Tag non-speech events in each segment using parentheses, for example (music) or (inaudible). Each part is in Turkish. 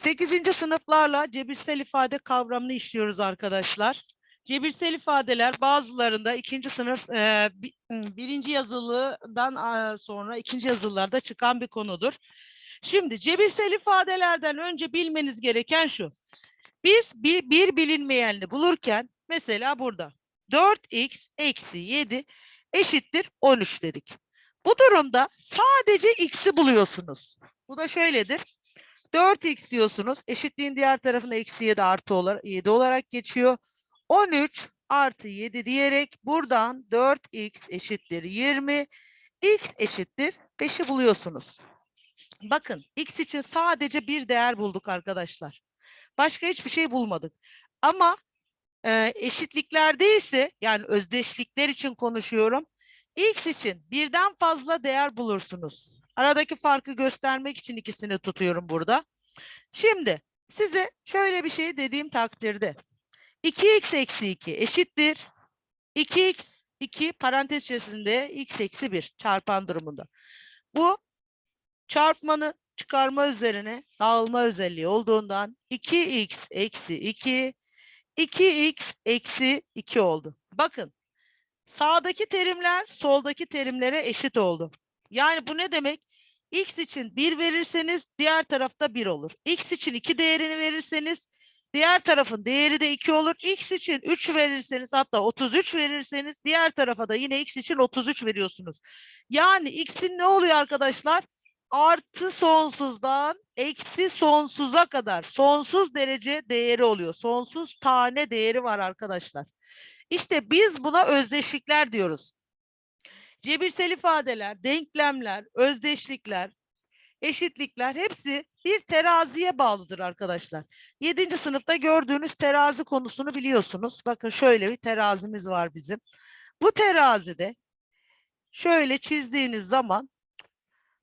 8. sınıflarla cebirsel ifade kavramını işliyoruz arkadaşlar. Cebirsel ifadeler bazılarında ikinci sınıf e, birinci yazılıdan sonra ikinci yazılılarda çıkan bir konudur. Şimdi cebirsel ifadelerden önce bilmeniz gereken şu. Biz bir, bir bilinmeyenli bulurken mesela burada 4x eksi 7 eşittir 13 dedik. Bu durumda sadece x'i buluyorsunuz. Bu da şöyledir. 4x diyorsunuz. Eşitliğin diğer tarafına eksi 7 artı olarak, 7 olarak geçiyor. 13 artı 7 diyerek buradan 4x eşittir 20. x eşittir 5'i buluyorsunuz. Bakın x için sadece bir değer bulduk arkadaşlar. Başka hiçbir şey bulmadık. Ama e, eşitliklerde ise yani özdeşlikler için konuşuyorum. X için birden fazla değer bulursunuz. Aradaki farkı göstermek için ikisini tutuyorum burada. Şimdi size şöyle bir şey dediğim takdirde 2x eksi 2 eşittir. 2x 2 parantez içerisinde x eksi 1 çarpan durumunda. Bu çarpmanın çıkarma üzerine dağılma özelliği olduğundan 2x eksi 2 2x eksi 2 oldu. Bakın sağdaki terimler soldaki terimlere eşit oldu. Yani bu ne demek? X için 1 verirseniz diğer tarafta 1 olur. X için 2 değerini verirseniz diğer tarafın değeri de 2 olur. X için 3 verirseniz hatta 33 verirseniz diğer tarafa da yine X için 33 veriyorsunuz. Yani X'in ne oluyor arkadaşlar? Artı sonsuzdan eksi sonsuza kadar sonsuz derece değeri oluyor. Sonsuz tane değeri var arkadaşlar. İşte biz buna özdeşlikler diyoruz. Cebirsel ifadeler, denklemler, özdeşlikler, eşitlikler hepsi bir teraziye bağlıdır arkadaşlar. 7. sınıfta gördüğünüz terazi konusunu biliyorsunuz. Bakın şöyle bir terazimiz var bizim. Bu terazide şöyle çizdiğiniz zaman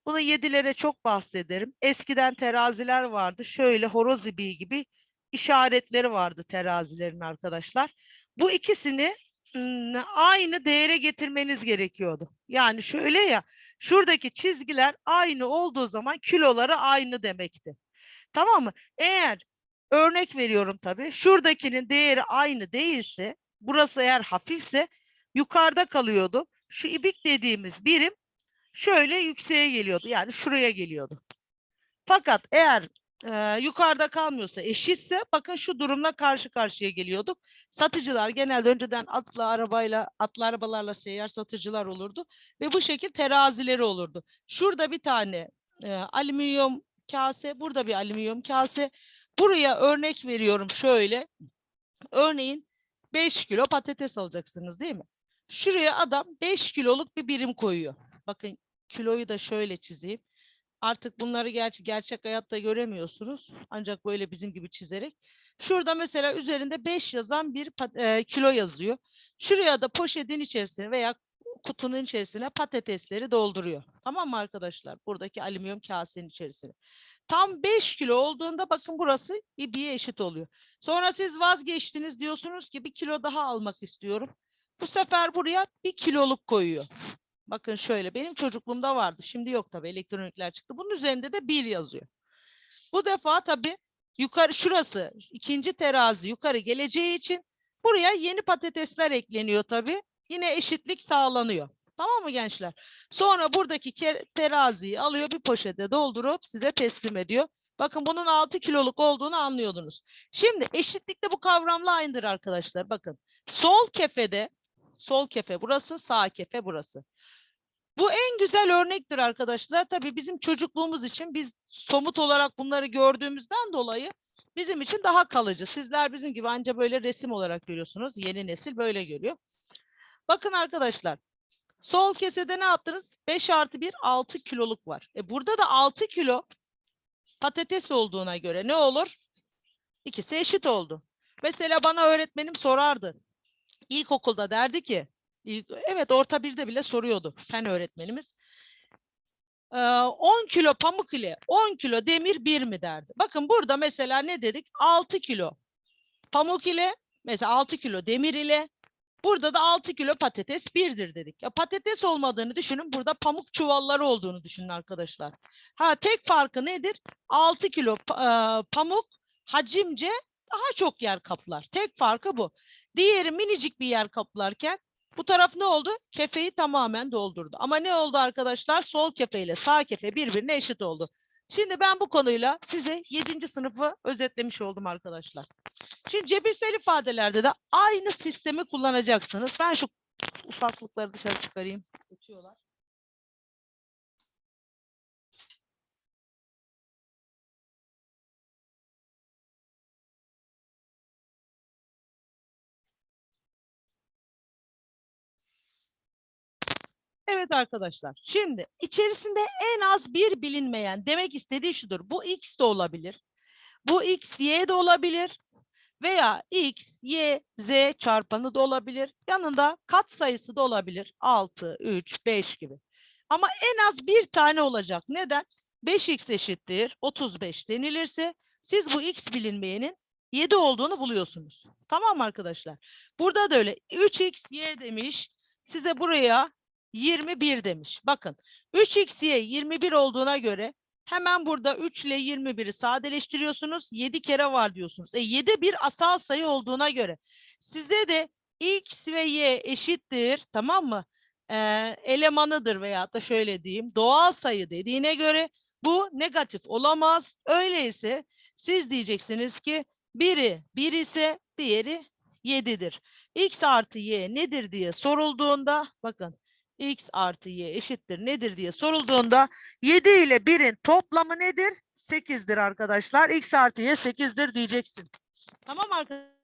bunu yedilere çok bahsederim. Eskiden teraziler vardı. Şöyle horoz ibiği gibi işaretleri vardı terazilerin arkadaşlar. Bu ikisini aynı değere getirmeniz gerekiyordu. Yani şöyle ya şuradaki çizgiler aynı olduğu zaman kiloları aynı demekti. Tamam mı? Eğer örnek veriyorum tabii şuradakinin değeri aynı değilse burası eğer hafifse yukarıda kalıyordu. Şu ibik dediğimiz birim şöyle yükseğe geliyordu. Yani şuraya geliyordu. Fakat eğer e, yukarıda kalmıyorsa eşitse bakın şu durumla karşı karşıya geliyorduk. Satıcılar genelde önceden atla arabayla atlı arabalarla seyyar satıcılar olurdu ve bu şekil terazileri olurdu. Şurada bir tane e, alüminyum kase, burada bir alüminyum kase. Buraya örnek veriyorum şöyle. Örneğin 5 kilo patates alacaksınız değil mi? Şuraya adam 5 kiloluk bir birim koyuyor. Bakın kiloyu da şöyle çizeyim. Artık bunları gerçi gerçek hayatta göremiyorsunuz. Ancak böyle bizim gibi çizerek. Şurada mesela üzerinde 5 yazan bir e, kilo yazıyor. Şuraya da poşetin içerisine veya kutunun içerisine patatesleri dolduruyor. Tamam mı arkadaşlar? Buradaki alüminyum kasenin içerisine. Tam 5 kilo olduğunda bakın burası ibiye eşit oluyor. Sonra siz vazgeçtiniz diyorsunuz ki bir kilo daha almak istiyorum. Bu sefer buraya bir kiloluk koyuyor. Bakın şöyle benim çocukluğumda vardı. Şimdi yok tabii elektronikler çıktı. Bunun üzerinde de bir yazıyor. Bu defa tabii yukarı şurası ikinci terazi yukarı geleceği için buraya yeni patatesler ekleniyor tabii. Yine eşitlik sağlanıyor. Tamam mı gençler? Sonra buradaki teraziyi alıyor bir poşete doldurup size teslim ediyor. Bakın bunun 6 kiloluk olduğunu anlıyordunuz. Şimdi eşitlikte bu kavramla aynıdır arkadaşlar. Bakın sol kefede sol kefe burası sağ kefe burası. Bu en güzel örnektir arkadaşlar. Tabii bizim çocukluğumuz için biz somut olarak bunları gördüğümüzden dolayı bizim için daha kalıcı. Sizler bizim gibi anca böyle resim olarak görüyorsunuz. Yeni nesil böyle görüyor. Bakın arkadaşlar. Sol kesede ne yaptınız? 5 artı 1 6 kiloluk var. E burada da 6 kilo patates olduğuna göre ne olur? İkisi eşit oldu. Mesela bana öğretmenim sorardı. İlkokulda derdi ki, evet orta birde bile soruyordu fen öğretmenimiz. Ee, 10 kilo pamuk ile 10 kilo demir bir mi derdi. Bakın burada mesela ne dedik? 6 kilo pamuk ile mesela 6 kilo demir ile Burada da 6 kilo patates 1'dir dedik. Ya patates olmadığını düşünün. Burada pamuk çuvalları olduğunu düşünün arkadaşlar. Ha tek farkı nedir? 6 kilo e, pamuk hacimce daha çok yer kaplar. Tek farkı bu. Diğeri minicik bir yer kaplarken bu taraf ne oldu? Kefeyi tamamen doldurdu. Ama ne oldu arkadaşlar? Sol kefe ile sağ kefe birbirine eşit oldu. Şimdi ben bu konuyla size 7. sınıfı özetlemiş oldum arkadaşlar. Şimdi cebirsel ifadelerde de aynı sistemi kullanacaksınız. Ben şu ufaklıkları dışarı çıkarayım. Uçuyorlar. Evet arkadaşlar. Şimdi içerisinde en az bir bilinmeyen demek istediği şudur. Bu x de olabilir. Bu x, y de olabilir. Veya x, y, z çarpanı da olabilir. Yanında kat sayısı da olabilir. 6, 3, 5 gibi. Ama en az bir tane olacak. Neden? 5x eşittir 35 denilirse siz bu x bilinmeyenin 7 olduğunu buluyorsunuz. Tamam mı arkadaşlar? Burada da öyle. 3x, y demiş. Size buraya 21 demiş. Bakın 3xy 21 olduğuna göre hemen burada 3 ile 21'i sadeleştiriyorsunuz. 7 kere var diyorsunuz. E 7 bir asal sayı olduğuna göre size de x ve y eşittir tamam mı? Ee, elemanıdır veya da şöyle diyeyim doğal sayı dediğine göre bu negatif olamaz. Öyleyse siz diyeceksiniz ki biri 1 ise diğeri 7'dir. x artı y nedir diye sorulduğunda bakın x artı y eşittir nedir diye sorulduğunda 7 ile 1'in toplamı nedir? 8'dir arkadaşlar. x artı y 8'dir diyeceksin. Tamam arkadaşlar.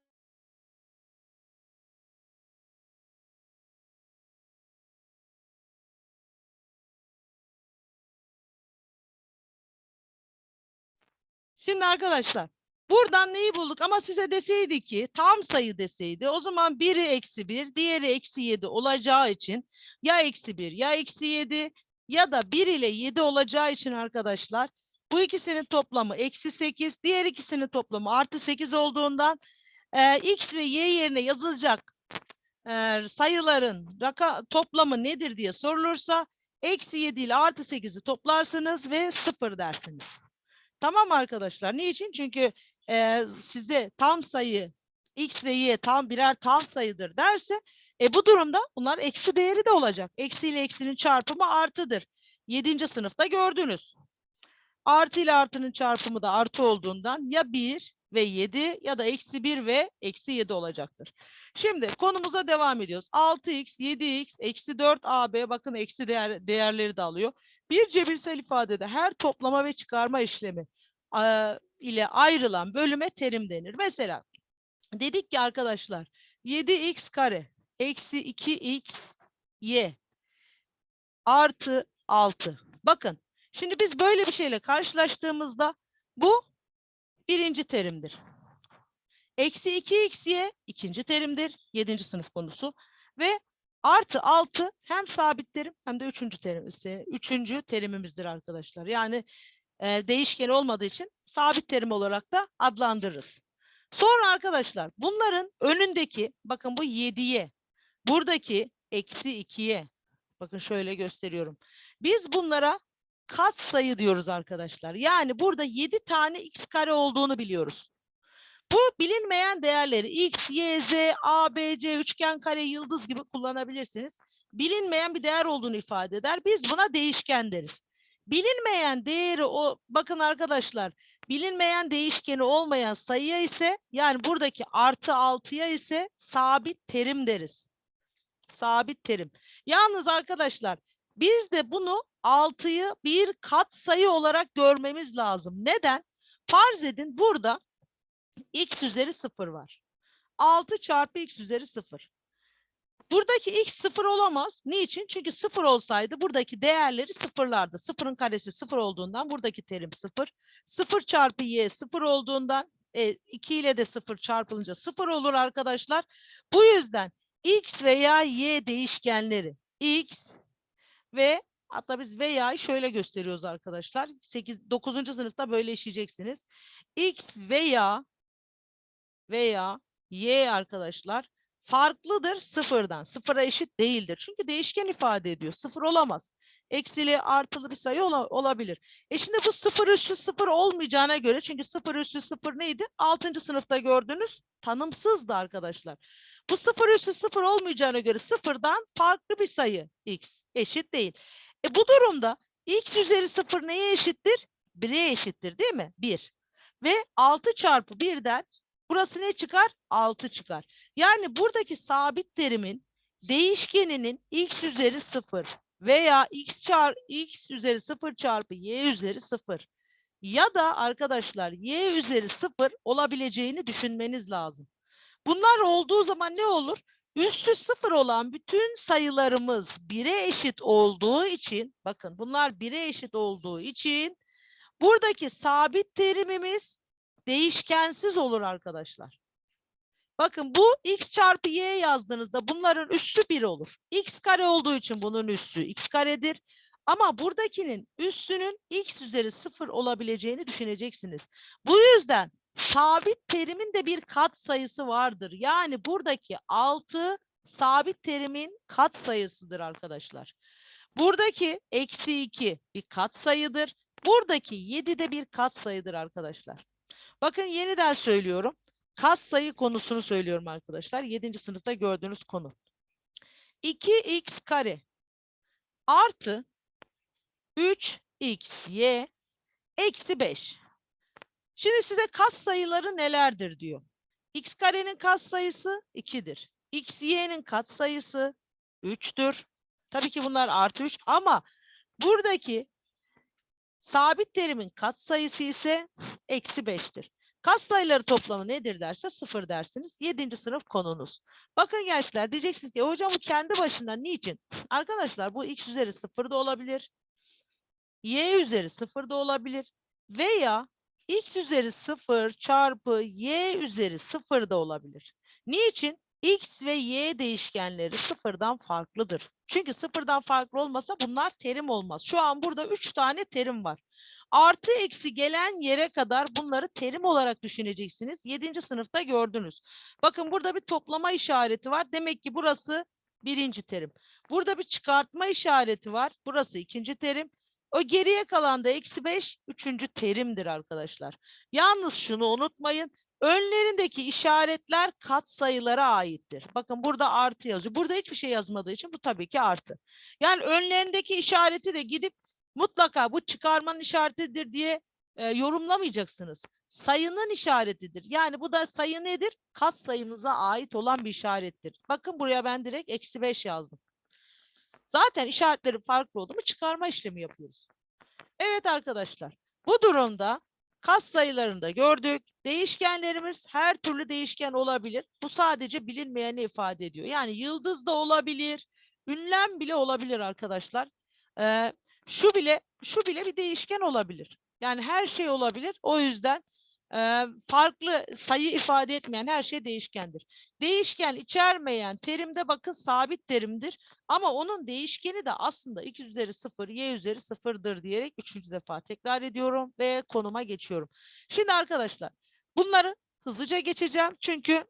Şimdi arkadaşlar buradan neyi bulduk ama size deseydi ki tam sayı deseydi o zaman biri eksi 1 diğeri eksi 7 olacağı için ya eksi 1 ya eksi 7 ya da 1 ile 7 olacağı için arkadaşlar bu ikisinin toplamı eksi 8 diğer ikisinin toplamı artı 8 olduğundan e, x ve y yerine yazılacak e, sayıların raka, toplamı nedir diye sorulursa eksi 7 ile artı 8'i toplarsınız ve 0 dersiniz. Tamam arkadaşlar? Niçin? Çünkü e, size tam sayı x ve y tam birer tam sayıdır derse e, bu durumda bunlar eksi değeri de olacak. Eksi ile eksinin çarpımı artıdır. Yedinci sınıfta gördünüz. Artı ile artının çarpımı da artı olduğundan ya 1 ve 7 ya da eksi 1 ve eksi 7 olacaktır. Şimdi konumuza devam ediyoruz. 6x, 7x, eksi 4 ab bakın eksi değer, değerleri de alıyor. Bir cebirsel ifadede her toplama ve çıkarma işlemi ile ayrılan bölüme terim denir. Mesela dedik ki arkadaşlar 7x kare eksi 2x y artı 6. Bakın şimdi biz böyle bir şeyle karşılaştığımızda bu birinci terimdir. Eksi 2xy ikinci terimdir. Yedinci sınıf konusu. Ve artı 6 hem sabit terim hem de üçüncü terim, üçüncü terimimizdir arkadaşlar. Yani e, değişken olmadığı için sabit terim olarak da adlandırırız. Sonra arkadaşlar bunların önündeki bakın bu 7'ye buradaki eksi 2'ye bakın şöyle gösteriyorum. Biz bunlara kat sayı diyoruz arkadaşlar. Yani burada 7 tane x kare olduğunu biliyoruz. Bu bilinmeyen değerleri x, y, z, a, b, c, üçgen, kare, yıldız gibi kullanabilirsiniz. Bilinmeyen bir değer olduğunu ifade eder. Biz buna değişken deriz. Bilinmeyen değeri o bakın arkadaşlar bilinmeyen değişkeni olmayan sayıya ise yani buradaki artı 6'ya ise sabit terim deriz. Sabit terim. Yalnız arkadaşlar biz de bunu 6'yı bir kat sayı olarak görmemiz lazım. Neden? Farz edin burada x üzeri 0 var. 6 çarpı x üzeri 0. Buradaki x 0 olamaz. Niçin? Çünkü 0 olsaydı buradaki değerleri sıfırlardı. Sıfırın karesi 0 olduğundan buradaki terim 0. 0 çarpı y 0 olduğundan e, 2 ile de 0 çarpılınca 0 olur arkadaşlar. Bu yüzden x veya y değişkenleri x ve hatta biz veya'yı şöyle gösteriyoruz arkadaşlar. 8 9. sınıfta böyle işleyeceksiniz. x veya veya y arkadaşlar farklıdır sıfırdan. Sıfıra eşit değildir. Çünkü değişken ifade ediyor. Sıfır olamaz. Eksili artılı bir sayı ola- olabilir. E şimdi bu sıfır üssü sıfır olmayacağına göre çünkü sıfır üssü sıfır neydi? Altıncı sınıfta gördüğünüz tanımsızdı arkadaşlar. Bu sıfır üssü sıfır olmayacağına göre sıfırdan farklı bir sayı x eşit değil. E bu durumda x üzeri sıfır neye eşittir? 1'e eşittir değil mi? 1. Ve 6 çarpı 1'den burası ne çıkar? 6 çıkar. Yani buradaki sabit terimin değişkeninin x üzeri 0 veya x çar x üzeri 0 çarpı y üzeri 0 ya da arkadaşlar y üzeri 0 olabileceğini düşünmeniz lazım. Bunlar olduğu zaman ne olur? Üssü 0 olan bütün sayılarımız 1'e eşit olduğu için bakın bunlar 1'e eşit olduğu için buradaki sabit terimimiz değişkensiz olur arkadaşlar. Bakın bu x çarpı y yazdığınızda bunların üssü 1 olur. x kare olduğu için bunun üssü x karedir. Ama buradakinin üssünün x üzeri 0 olabileceğini düşüneceksiniz. Bu yüzden sabit terimin de bir kat sayısı vardır. Yani buradaki 6 sabit terimin kat sayısıdır arkadaşlar. Buradaki eksi 2 bir kat sayıdır. Buradaki 7 de bir kat sayıdır arkadaşlar. Bakın yeniden söylüyorum. Kas sayı konusunu söylüyorum arkadaşlar. 7. sınıfta gördüğünüz konu. 2x kare artı 3xy eksi 5. Şimdi size kas sayıları nelerdir diyor. x karenin kas sayısı 2'dir. xy'nin kat sayısı 3'tür. Tabii ki bunlar artı 3 ama buradaki sabit terimin kat sayısı ise eksi 5'tir. Kas sayıları toplamı nedir derse sıfır dersiniz. Yedinci sınıf konunuz. Bakın gençler diyeceksiniz ki "E hocam bu kendi başına niçin? Arkadaşlar bu x üzeri sıfır da olabilir. Y üzeri sıfır da olabilir. Veya x üzeri sıfır çarpı y üzeri sıfır da olabilir. Niçin? X ve y değişkenleri sıfırdan farklıdır. Çünkü sıfırdan farklı olmasa bunlar terim olmaz. Şu an burada üç tane terim var. Artı eksi gelen yere kadar bunları terim olarak düşüneceksiniz. Yedinci sınıfta gördünüz. Bakın burada bir toplama işareti var. Demek ki burası birinci terim. Burada bir çıkartma işareti var. Burası ikinci terim. O geriye kalan da eksi beş üçüncü terimdir arkadaşlar. Yalnız şunu unutmayın. Önlerindeki işaretler kat sayılara aittir. Bakın burada artı yazıyor. Burada hiçbir şey yazmadığı için bu tabii ki artı. Yani önlerindeki işareti de gidip mutlaka bu çıkarmanın işaretidir diye e, yorumlamayacaksınız. Sayının işaretidir. Yani bu da sayı nedir? Kat sayımıza ait olan bir işarettir. Bakın buraya ben direkt eksi 5 yazdım. Zaten işaretleri farklı oldu mu çıkarma işlemi yapıyoruz. Evet arkadaşlar. Bu durumda kas sayılarında gördük. Değişkenlerimiz her türlü değişken olabilir. Bu sadece bilinmeyeni ifade ediyor. Yani yıldız da olabilir. Ünlem bile olabilir arkadaşlar. Ee, şu bile şu bile bir değişken olabilir. Yani her şey olabilir. O yüzden farklı sayı ifade etmeyen her şey değişkendir. Değişken içermeyen terimde bakın sabit terimdir. Ama onun değişkeni de aslında x üzeri 0, y üzeri 0'dır diyerek üçüncü defa tekrar ediyorum ve konuma geçiyorum. Şimdi arkadaşlar bunları hızlıca geçeceğim. Çünkü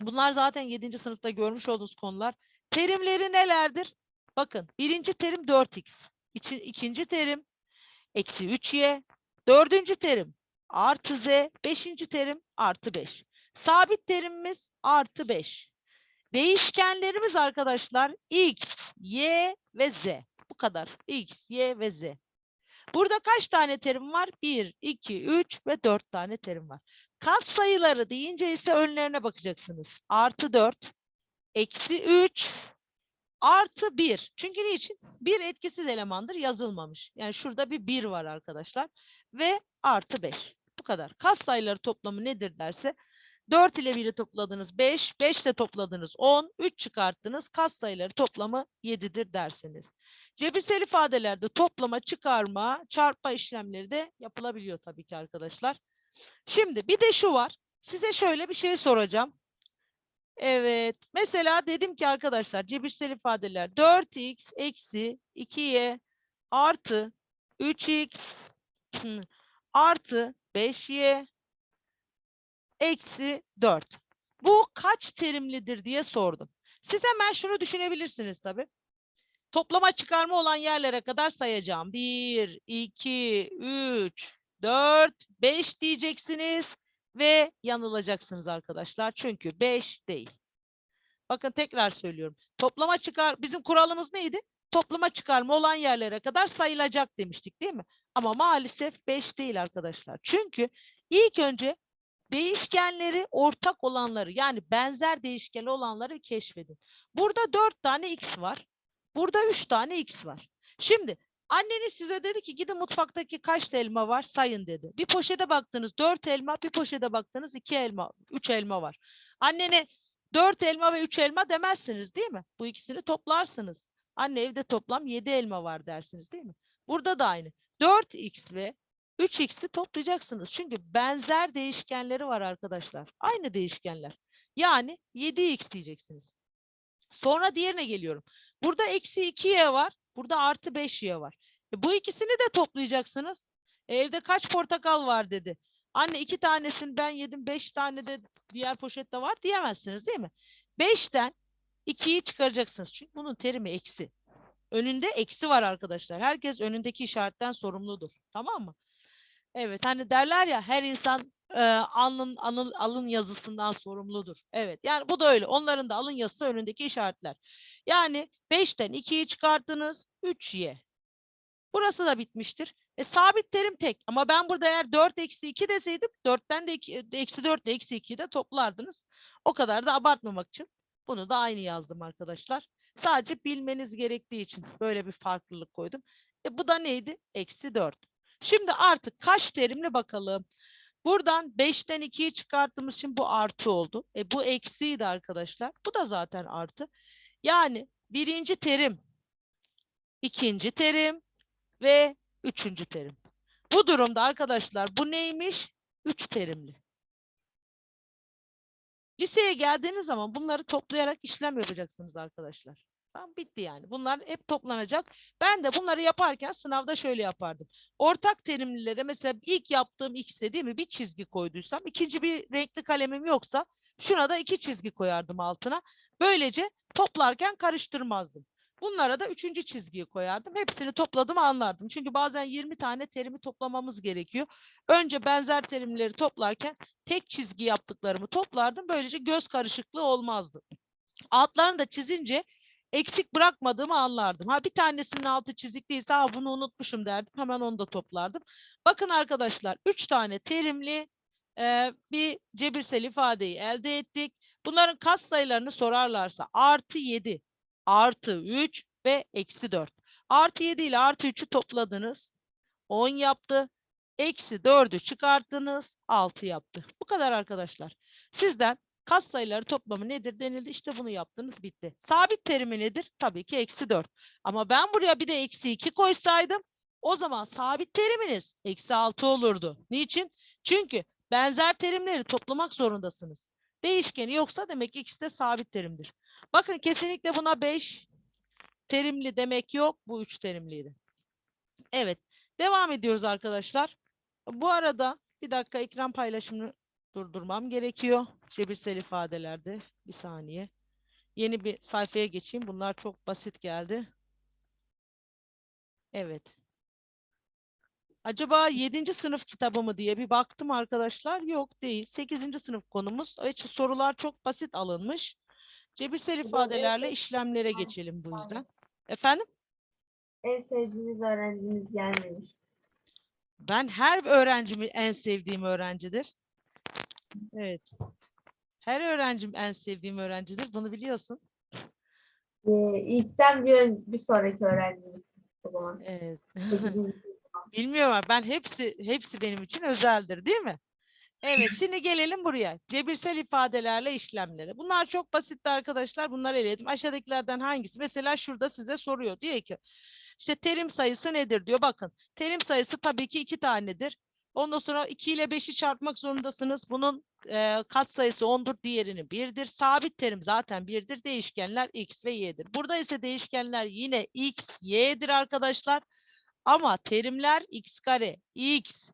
bunlar zaten 7. sınıfta görmüş olduğunuz konular. Terimleri nelerdir? Bakın birinci terim 4x. İçin, ikinci terim eksi 3y. Dördüncü terim artı z. Beşinci terim artı 5. Sabit terimimiz artı 5. Değişkenlerimiz arkadaşlar x, y ve z. Bu kadar. x, y ve z. Burada kaç tane terim var? 1, 2, 3 ve 4 tane terim var. Kat sayıları deyince ise önlerine bakacaksınız. Artı 4, eksi 3, artı 1. Çünkü niçin? 1 etkisiz elemandır yazılmamış. Yani şurada bir 1 var arkadaşlar. Ve artı 5. Bu kadar. Kas sayıları toplamı nedir derse 4 ile 1'i topladınız 5, 5 ile topladınız 10, 3 çıkarttınız. Kas sayıları toplamı 7'dir dersiniz. Cebirsel ifadelerde toplama, çıkarma, çarpma işlemleri de yapılabiliyor tabii ki arkadaşlar. Şimdi bir de şu var. Size şöyle bir şey soracağım. Evet. Mesela dedim ki arkadaşlar cebirsel ifadeler 4x eksi 2y artı 3x (clears throat) artı 5y eksi 4. Bu kaç terimlidir diye sordum. Siz hemen şunu düşünebilirsiniz tabii. Toplama çıkarma olan yerlere kadar sayacağım. 1, 2, 3, 4, 5 diyeceksiniz ve yanılacaksınız arkadaşlar. Çünkü 5 değil. Bakın tekrar söylüyorum. Toplama çıkar bizim kuralımız neydi? Toplama çıkarma olan yerlere kadar sayılacak demiştik değil mi? Ama maalesef 5 değil arkadaşlar. Çünkü ilk önce değişkenleri ortak olanları yani benzer değişkeni olanları keşfedin. Burada 4 tane x var. Burada 3 tane x var. Şimdi anneniz size dedi ki gidin mutfaktaki kaç elma var sayın dedi. Bir poşete baktınız 4 elma, bir poşete baktınız 2 elma, 3 elma var. Annene 4 elma ve 3 elma demezsiniz değil mi? Bu ikisini toplarsınız. Anne evde toplam 7 elma var dersiniz değil mi? Burada da aynı. 4x ve 3x'i toplayacaksınız. Çünkü benzer değişkenleri var arkadaşlar. Aynı değişkenler. Yani 7x diyeceksiniz. Sonra diğerine geliyorum. Burada eksi 2y var. Burada artı 5y var. E bu ikisini de toplayacaksınız. E evde kaç portakal var dedi. Anne iki tanesini ben yedim. Beş tane de diğer poşette var diyemezsiniz değil mi? Beşten 2'yi çıkaracaksınız. Çünkü bunun terimi eksi. Önünde eksi var arkadaşlar. Herkes önündeki işaretten sorumludur. Tamam mı? Evet hani derler ya her insan e, alın, anıl, alın yazısından sorumludur. Evet yani bu da öyle. Onların da alın yazısı önündeki işaretler. Yani 5'ten 2'yi çıkarttınız 3y. Burası da bitmiştir. E, sabit terim tek. Ama ben burada eğer 4 eksi 2 deseydim 4'ten de iki- eksi 4 ile eksi 2'yi de toplardınız. O kadar da abartmamak için bunu da aynı yazdım arkadaşlar. Sadece bilmeniz gerektiği için böyle bir farklılık koydum. E, bu da neydi? Eksi 4. Şimdi artık kaç terimli bakalım. Buradan 5'ten 2'yi çıkarttığımız için bu artı oldu. E, bu eksiydi arkadaşlar. Bu da zaten artı. Yani birinci terim, ikinci terim ve üçüncü terim. Bu durumda arkadaşlar bu neymiş? Üç terimli. Liseye geldiğiniz zaman bunları toplayarak işlem yapacaksınız arkadaşlar. Tamam bitti yani. Bunlar hep toplanacak. Ben de bunları yaparken sınavda şöyle yapardım. Ortak terimlilere mesela ilk yaptığım x'e değil mi bir çizgi koyduysam ikinci bir renkli kalemim yoksa şuna da iki çizgi koyardım altına. Böylece toplarken karıştırmazdım. Bunlara da üçüncü çizgiyi koyardım. Hepsini topladım anlardım. Çünkü bazen 20 tane terimi toplamamız gerekiyor. Önce benzer terimleri toplarken tek çizgi yaptıklarımı toplardım. Böylece göz karışıklığı olmazdı. Altlarını da çizince eksik bırakmadığımı anlardım. Ha bir tanesinin altı çizikliyse ha bunu unutmuşum derdim. Hemen onu da toplardım. Bakın arkadaşlar üç tane terimli e, bir cebirsel ifadeyi elde ettik. Bunların katsayılarını sorarlarsa artı 7, artı 3 ve eksi 4. Artı 7 ile artı 3'ü topladınız. 10 yaptı. Eksi 4'ü çıkarttınız. 6 yaptı. Bu kadar arkadaşlar. Sizden katsayıları toplamı nedir denildi. İşte bunu yaptınız bitti. Sabit terimi nedir? Tabii ki eksi 4. Ama ben buraya bir de eksi 2 koysaydım o zaman sabit teriminiz eksi 6 olurdu. Niçin? Çünkü benzer terimleri toplamak zorundasınız. Değişkeni yoksa demek ki ikisi de sabit terimdir. Bakın kesinlikle buna 5 terimli demek yok. Bu 3 terimliydi. Evet. Devam ediyoruz arkadaşlar. Bu arada bir dakika ekran paylaşımını durdurmam gerekiyor. Cebirsel ifadelerde. Bir saniye. Yeni bir sayfaya geçeyim. Bunlar çok basit geldi. Evet. Acaba 7. sınıf kitabı mı diye bir baktım arkadaşlar. Yok değil. 8. sınıf konumuz. Evet, sorular çok basit alınmış. Cebirsel ifadelerle işlemlere geçelim bu yüzden. Efendim? En sevdiğiniz öğrenciniz gelmemiş. Ben her öğrencimi en sevdiğim öğrencidir. Evet. Her öğrencim en sevdiğim öğrencidir. Bunu biliyorsun. Ee, ilkten bir, bir sonraki öğrenciniz o zaman. Evet. (laughs) Bilmiyorum ama ben hepsi hepsi benim için özeldir, değil mi? Evet, (laughs) şimdi gelelim buraya. Cebirsel ifadelerle işlemlere. Bunlar çok basitti arkadaşlar. Bunları eledim. Aşağıdakilerden hangisi? Mesela şurada size soruyor. Diyor ki işte terim sayısı nedir diyor. Bakın terim sayısı tabii ki iki tanedir. Ondan sonra 2 ile 5'i çarpmak zorundasınız. Bunun e, katsayısı 10'dur, diğerini 1'dir. Sabit terim zaten 1'dir. Değişkenler x ve y'dir. Burada ise değişkenler yine x, y'dir arkadaşlar. Ama terimler x kare, x,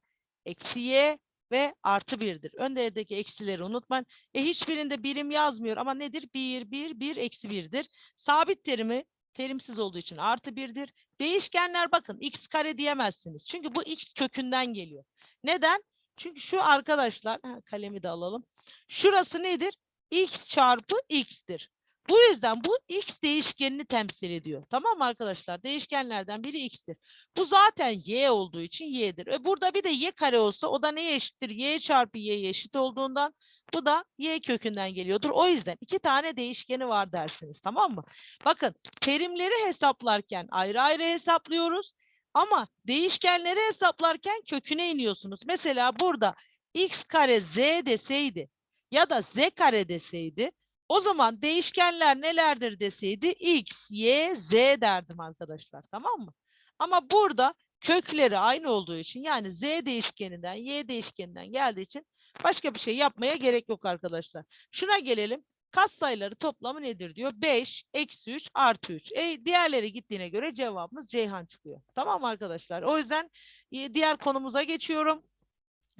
eksi y ve artı birdir. Ön değerdeki eksileri unutmayın. E hiçbirinde birim yazmıyor ama nedir? 1, 1, 1, eksi 1'dir. Sabit terimi terimsiz olduğu için artı birdir. Değişkenler bakın x kare diyemezsiniz. Çünkü bu x kökünden geliyor. Neden? Çünkü şu arkadaşlar, kalemi de alalım. Şurası nedir? x çarpı x'tir. Bu yüzden bu x değişkenini temsil ediyor. Tamam mı arkadaşlar? Değişkenlerden biri x'tir. Bu zaten y olduğu için y'dir. E burada bir de y kare olsa o da neye eşittir? y çarpı y'ye eşit olduğundan bu da y kökünden geliyordur. O yüzden iki tane değişkeni var dersiniz. Tamam mı? Bakın terimleri hesaplarken ayrı ayrı hesaplıyoruz. Ama değişkenleri hesaplarken köküne iniyorsunuz. Mesela burada x kare z deseydi ya da z kare deseydi o zaman değişkenler nelerdir deseydi x, y, z derdim arkadaşlar. Tamam mı? Ama burada kökleri aynı olduğu için yani z değişkeninden y değişkeninden geldiği için başka bir şey yapmaya gerek yok arkadaşlar. Şuna gelelim. Katsayıları toplamı nedir diyor. 5, eksi 3, artı 3. E, diğerleri gittiğine göre cevabımız Ceyhan çıkıyor. Tamam arkadaşlar? O yüzden e, diğer konumuza geçiyorum.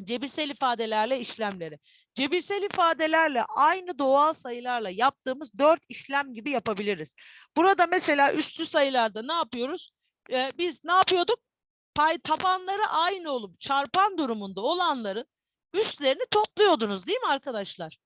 Cebirsel ifadelerle işlemleri. Cebirsel ifadelerle aynı doğal sayılarla yaptığımız dört işlem gibi yapabiliriz. Burada mesela üstü sayılarda ne yapıyoruz? Ee, biz ne yapıyorduk? Pay tabanları aynı olup çarpan durumunda olanların üstlerini topluyordunuz değil mi arkadaşlar?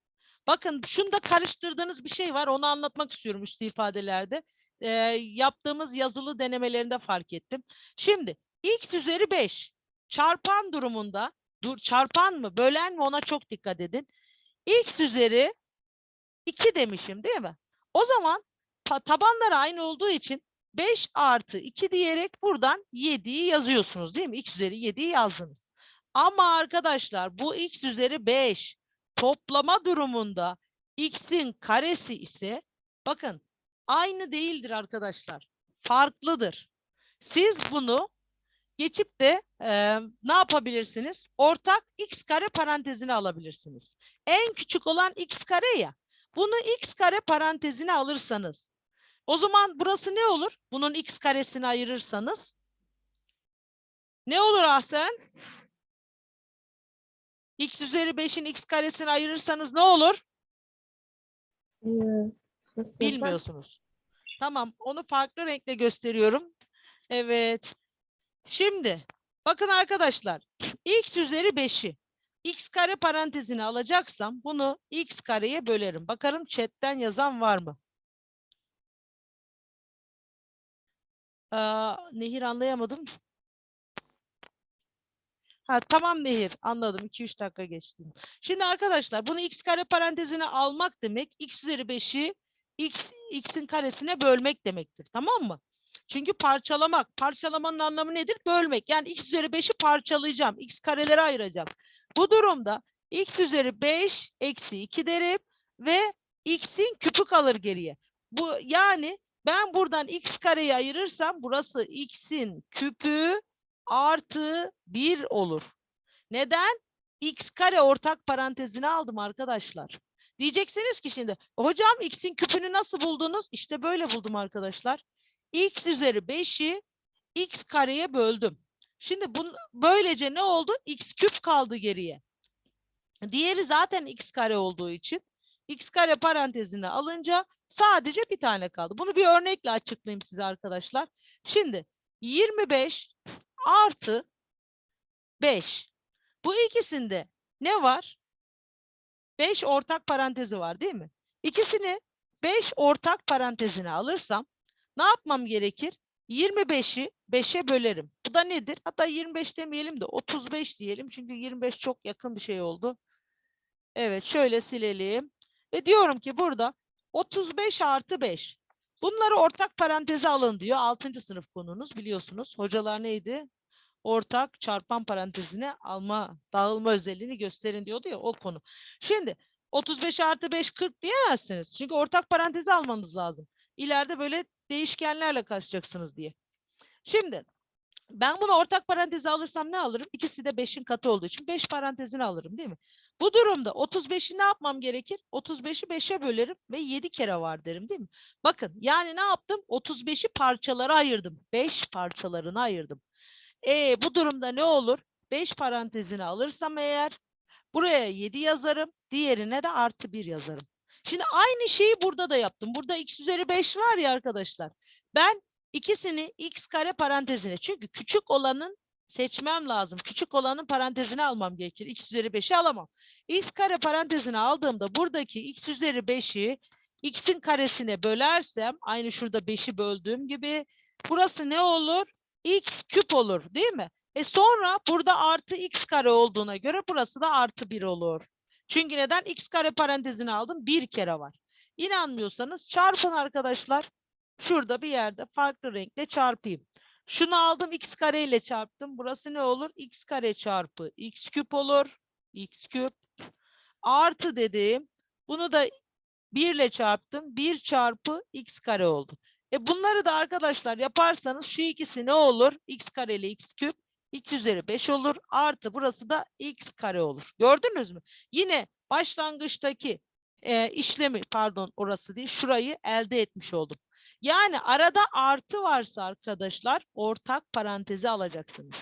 Bakın şunda karıştırdığınız bir şey var. Onu anlatmak istiyorum üstü ifadelerde. Ee, yaptığımız yazılı denemelerinde fark ettim. Şimdi x üzeri 5 çarpan durumunda dur çarpan mı bölen mi ona çok dikkat edin. x üzeri 2 demişim değil mi? O zaman ta- tabanlar aynı olduğu için 5 artı 2 diyerek buradan 7'yi yazıyorsunuz değil mi? x üzeri 7'yi yazdınız. Ama arkadaşlar bu x üzeri 5 toplama durumunda x'in karesi ise bakın aynı değildir arkadaşlar. Farklıdır. Siz bunu geçip de eee, ne yapabilirsiniz? Ortak x kare parantezine alabilirsiniz. En küçük olan x kare ya. Bunu x kare parantezine alırsanız o zaman burası ne olur? Bunun x karesini ayırırsanız ne olur Ahsen? x üzeri 5'in x karesini ayırırsanız ne olur? Ee? Bilmiyorsunuz. Tamam, onu farklı renkle gösteriyorum. Evet. Şimdi bakın arkadaşlar. x üzeri 5'i x kare parantezine alacaksam bunu x kareye bölerim. Bakalım chatten yazan var mı? Aa, Nehir anlayamadım. Ha tamam Nehir anladım 2-3 dakika geçti. Şimdi arkadaşlar bunu x kare parantezine almak demek x üzeri 5'i x x'in karesine bölmek demektir. Tamam mı? Çünkü parçalamak. Parçalamanın anlamı nedir? Bölmek. Yani x üzeri 5'i parçalayacağım. x karelere ayıracağım. Bu durumda x üzeri 5 eksi 2 derim ve x'in küpü kalır geriye. Bu yani ben buradan x kareyi ayırırsam burası x'in küpü artı 1 olur. Neden? x kare ortak parantezine aldım arkadaşlar. Diyeceksiniz ki şimdi hocam x'in küpünü nasıl buldunuz? İşte böyle buldum arkadaşlar. X üzeri 5'i x kareye böldüm. Şimdi bun, böylece ne oldu? x küp kaldı geriye. Diğeri zaten x kare olduğu için x kare parantezine alınca sadece bir tane kaldı. Bunu bir örnekle açıklayayım size arkadaşlar. Şimdi 25 artı 5. Bu ikisinde ne var? 5 ortak parantezi var değil mi? İkisini 5 ortak parantezine alırsam ne yapmam gerekir? 25'i 5'e bölerim. Bu da nedir? Hatta 25 demeyelim de 35 diyelim. Çünkü 25 çok yakın bir şey oldu. Evet şöyle silelim. Ve diyorum ki burada 35 artı 5. Bunları ortak paranteze alın diyor. 6. sınıf konunuz biliyorsunuz. Hocalar neydi? Ortak çarpan parantezine alma, dağılma özelliğini gösterin diyordu ya o konu. Şimdi 35 artı 5 40 diyemezsiniz. Çünkü ortak parantezi almanız lazım. İleride böyle değişkenlerle karşılayacaksınız diye. Şimdi ben bunu ortak paranteze alırsam ne alırım? İkisi de 5'in katı olduğu için 5 parantezini alırım değil mi? Bu durumda 35'i ne yapmam gerekir? 35'i 5'e bölerim ve 7 kere var derim değil mi? Bakın yani ne yaptım? 35'i parçalara ayırdım. 5 parçalarına ayırdım. E bu durumda ne olur? 5 parantezini alırsam eğer Buraya 7 yazarım. Diğerine de artı 1 yazarım. Şimdi aynı şeyi burada da yaptım. Burada x üzeri 5 var ya arkadaşlar. Ben ikisini x kare parantezine. Çünkü küçük olanın seçmem lazım. Küçük olanın parantezine almam gerekir. x üzeri 5'i alamam. x kare parantezine aldığımda buradaki x üzeri 5'i x'in karesine bölersem aynı şurada 5'i böldüğüm gibi burası ne olur? x küp olur değil mi? E sonra burada artı x kare olduğuna göre burası da artı 1 olur. Çünkü neden? x kare parantezine aldım. Bir kere var. İnanmıyorsanız çarpın arkadaşlar. Şurada bir yerde farklı renkle çarpayım. Şunu aldım x kare ile çarptım. Burası ne olur? x kare çarpı x küp olur. x küp. Artı dedim. Bunu da 1 ile çarptım. 1 çarpı x kare oldu. E bunları da arkadaşlar yaparsanız şu ikisi ne olur? x kare ile x küp x üzeri 5 olur. Artı burası da x kare olur. Gördünüz mü? Yine başlangıçtaki e, işlemi pardon orası değil şurayı elde etmiş oldum. Yani arada artı varsa arkadaşlar ortak parantezi alacaksınız.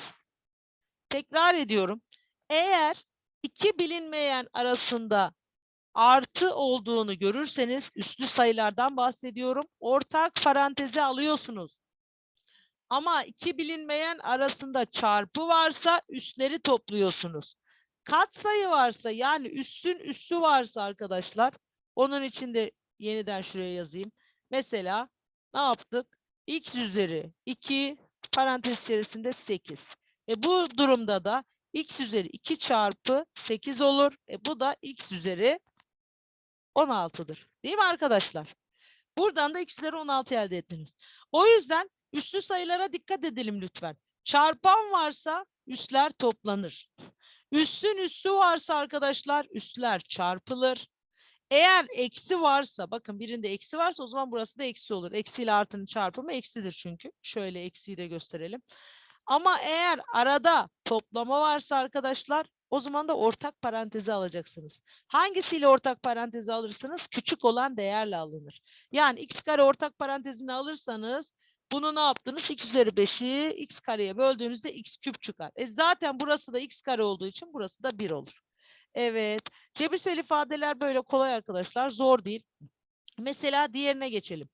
Tekrar ediyorum. Eğer iki bilinmeyen arasında artı olduğunu görürseniz üslü sayılardan bahsediyorum. Ortak parantezi alıyorsunuz. Ama iki bilinmeyen arasında çarpı varsa üsleri topluyorsunuz. Katsayı varsa yani üssün üssü varsa arkadaşlar onun için de yeniden şuraya yazayım. Mesela ne yaptık? x üzeri 2 parantez içerisinde 8. E bu durumda da x üzeri 2 çarpı 8 olur. E bu da x üzeri 16'dır. Değil mi arkadaşlar? Buradan da x üzeri 16 elde ettiniz. O yüzden üslü sayılara dikkat edelim lütfen. Çarpan varsa üsler toplanır. Üssün üssü varsa arkadaşlar üsler çarpılır. Eğer eksi varsa bakın birinde eksi varsa o zaman burası da eksi olur. Eksi ile artının çarpımı eksidir çünkü. Şöyle eksiyi de gösterelim. Ama eğer arada toplama varsa arkadaşlar o zaman da ortak parantezi alacaksınız. Hangisiyle ortak parantezi alırsınız? Küçük olan değerle alınır. Yani x kare ortak parantezini alırsanız bunu ne yaptınız? x üzeri 5'i x kareye böldüğünüzde x küp çıkar. E zaten burası da x kare olduğu için burası da 1 olur. Evet. Cebirsel ifadeler böyle kolay arkadaşlar. Zor değil. Mesela diğerine geçelim.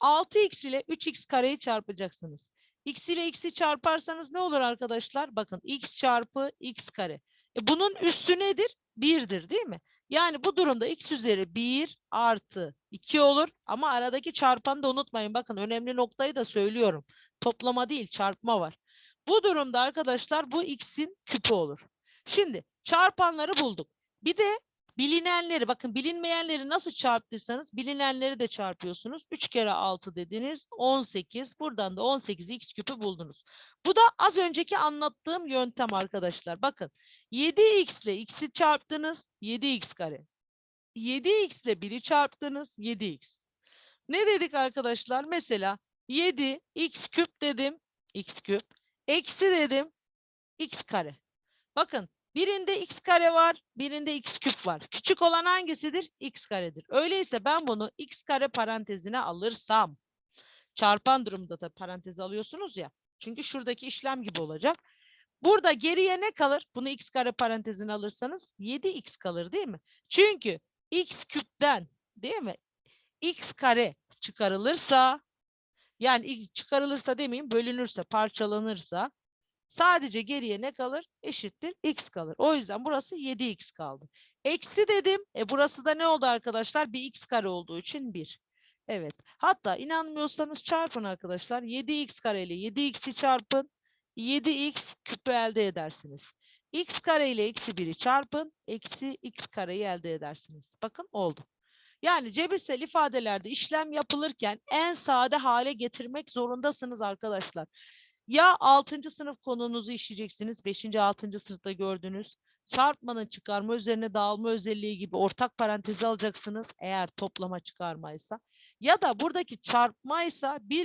6x ile 3x kareyi çarpacaksınız. x ile x'i çarparsanız ne olur arkadaşlar? Bakın x çarpı x kare. E bunun üssü nedir? 1'dir değil mi? Yani bu durumda x üzeri 1 artı 2 olur. Ama aradaki çarpanı da unutmayın. Bakın önemli noktayı da söylüyorum. Toplama değil çarpma var. Bu durumda arkadaşlar bu x'in küpü olur. Şimdi çarpanları bulduk. Bir de bilinenleri bakın bilinmeyenleri nasıl çarptıysanız bilinenleri de çarpıyorsunuz. 3 kere 6 dediniz 18. Buradan da 18 x küpü buldunuz. Bu da az önceki anlattığım yöntem arkadaşlar. Bakın 7x ile x'i çarptınız 7x kare. 7x ile 1'i çarptınız 7x. Ne dedik arkadaşlar? Mesela 7 x küp dedim x küp. Eksi dedim x kare. Bakın birinde x kare var, birinde x küp var. Küçük olan hangisidir? x karedir. Öyleyse ben bunu x kare parantezine alırsam, çarpan durumda da parantez alıyorsunuz ya. Çünkü şuradaki işlem gibi olacak. Burada geriye ne kalır? Bunu x kare parantezine alırsanız 7x kalır değil mi? Çünkü x küpten değil mi? x kare çıkarılırsa yani çıkarılırsa demeyeyim bölünürse parçalanırsa sadece geriye ne kalır? Eşittir x kalır. O yüzden burası 7x kaldı. Eksi dedim. E burası da ne oldu arkadaşlar? Bir x kare olduğu için 1. Evet. Hatta inanmıyorsanız çarpın arkadaşlar. 7x kare ile 7x'i çarpın. 7x küpü elde edersiniz. x kare ile eksi 1'i çarpın. Eksi x kareyi elde edersiniz. Bakın oldu. Yani cebirsel ifadelerde işlem yapılırken en sade hale getirmek zorundasınız arkadaşlar. Ya 6. sınıf konunuzu işleyeceksiniz. 5. 6. sınıfta gördüğünüz çarpmanın çıkarma üzerine dağılma özelliği gibi ortak parantezi alacaksınız eğer toplama çıkarmaysa. Ya da buradaki çarpmaysa bir